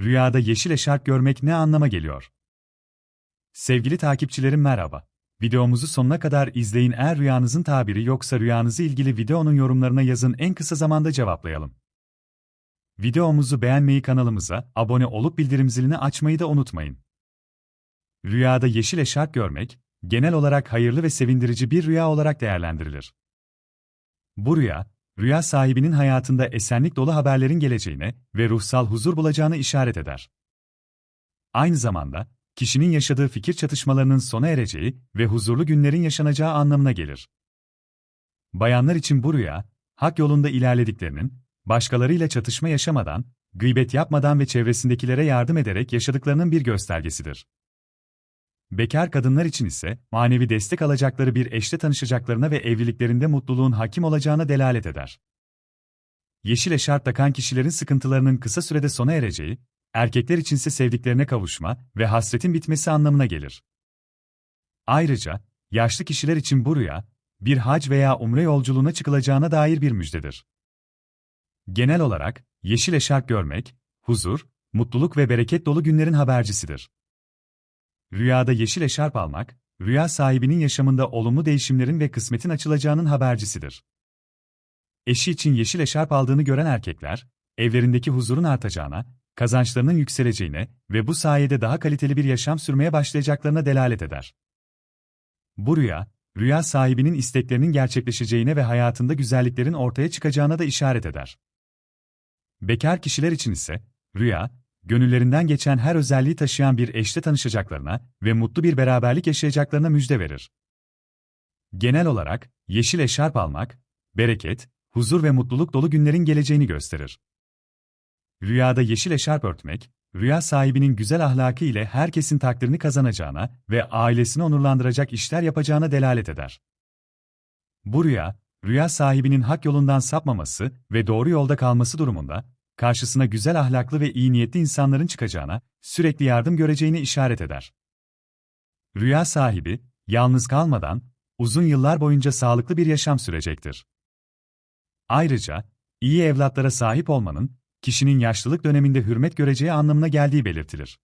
rüyada yeşil eşarp görmek ne anlama geliyor? Sevgili takipçilerim merhaba. Videomuzu sonuna kadar izleyin eğer rüyanızın tabiri yoksa rüyanızı ilgili videonun yorumlarına yazın en kısa zamanda cevaplayalım. Videomuzu beğenmeyi kanalımıza abone olup bildirim zilini açmayı da unutmayın. Rüyada yeşil eşarp görmek, genel olarak hayırlı ve sevindirici bir rüya olarak değerlendirilir. Bu rüya, rüya sahibinin hayatında esenlik dolu haberlerin geleceğine ve ruhsal huzur bulacağını işaret eder. Aynı zamanda, kişinin yaşadığı fikir çatışmalarının sona ereceği ve huzurlu günlerin yaşanacağı anlamına gelir. Bayanlar için bu rüya, hak yolunda ilerlediklerinin, başkalarıyla çatışma yaşamadan, gıybet yapmadan ve çevresindekilere yardım ederek yaşadıklarının bir göstergesidir. Bekar kadınlar için ise manevi destek alacakları bir eşle tanışacaklarına ve evliliklerinde mutluluğun hakim olacağına delalet eder. Yeşil eşarp takan kişilerin sıkıntılarının kısa sürede sona ereceği, erkekler içinse sevdiklerine kavuşma ve hasretin bitmesi anlamına gelir. Ayrıca, yaşlı kişiler için bu rüya, bir hac veya umre yolculuğuna çıkılacağına dair bir müjdedir. Genel olarak, yeşil eşarp görmek, huzur, mutluluk ve bereket dolu günlerin habercisidir. Rüyada yeşil eşarp almak, rüya sahibinin yaşamında olumlu değişimlerin ve kısmetin açılacağının habercisidir. Eşi için yeşil eşarp aldığını gören erkekler, evlerindeki huzurun artacağına, kazançlarının yükseleceğine ve bu sayede daha kaliteli bir yaşam sürmeye başlayacaklarına delalet eder. Bu rüya, rüya sahibinin isteklerinin gerçekleşeceğine ve hayatında güzelliklerin ortaya çıkacağına da işaret eder. Bekar kişiler için ise, rüya, gönüllerinden geçen her özelliği taşıyan bir eşle tanışacaklarına ve mutlu bir beraberlik yaşayacaklarına müjde verir. Genel olarak, yeşil eşarp almak, bereket, huzur ve mutluluk dolu günlerin geleceğini gösterir. Rüyada yeşil eşarp örtmek, rüya sahibinin güzel ahlakı ile herkesin takdirini kazanacağına ve ailesini onurlandıracak işler yapacağına delalet eder. Bu rüya, rüya sahibinin hak yolundan sapmaması ve doğru yolda kalması durumunda, karşısına güzel ahlaklı ve iyi niyetli insanların çıkacağına, sürekli yardım göreceğini işaret eder. Rüya sahibi, yalnız kalmadan, uzun yıllar boyunca sağlıklı bir yaşam sürecektir. Ayrıca, iyi evlatlara sahip olmanın, kişinin yaşlılık döneminde hürmet göreceği anlamına geldiği belirtilir.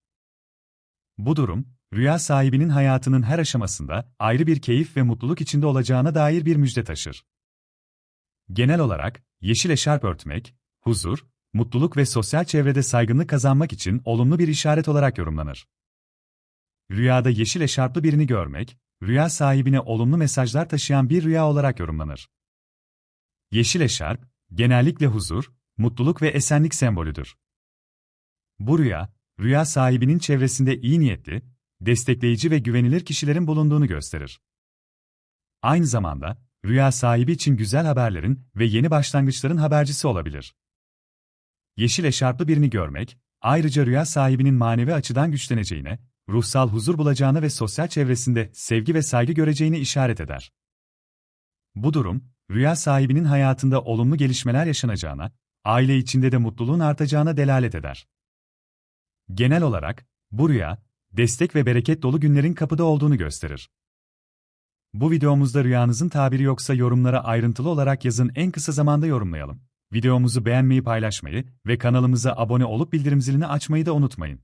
Bu durum, rüya sahibinin hayatının her aşamasında ayrı bir keyif ve mutluluk içinde olacağına dair bir müjde taşır. Genel olarak, yeşil eşarp örtmek, huzur, mutluluk ve sosyal çevrede saygınlık kazanmak için olumlu bir işaret olarak yorumlanır. Rüyada yeşil eşarplı birini görmek, rüya sahibine olumlu mesajlar taşıyan bir rüya olarak yorumlanır. Yeşil eşarp, genellikle huzur, mutluluk ve esenlik sembolüdür. Bu rüya, rüya sahibinin çevresinde iyi niyetli, destekleyici ve güvenilir kişilerin bulunduğunu gösterir. Aynı zamanda, rüya sahibi için güzel haberlerin ve yeni başlangıçların habercisi olabilir. Yeşil eşarplı birini görmek, ayrıca rüya sahibinin manevi açıdan güçleneceğine, ruhsal huzur bulacağını ve sosyal çevresinde sevgi ve saygı göreceğini işaret eder. Bu durum, rüya sahibinin hayatında olumlu gelişmeler yaşanacağına, aile içinde de mutluluğun artacağına delalet eder. Genel olarak, bu rüya, destek ve bereket dolu günlerin kapıda olduğunu gösterir. Bu videomuzda rüyanızın tabiri yoksa yorumlara ayrıntılı olarak yazın en kısa zamanda yorumlayalım. Videomuzu beğenmeyi paylaşmayı ve kanalımıza abone olup bildirim zilini açmayı da unutmayın.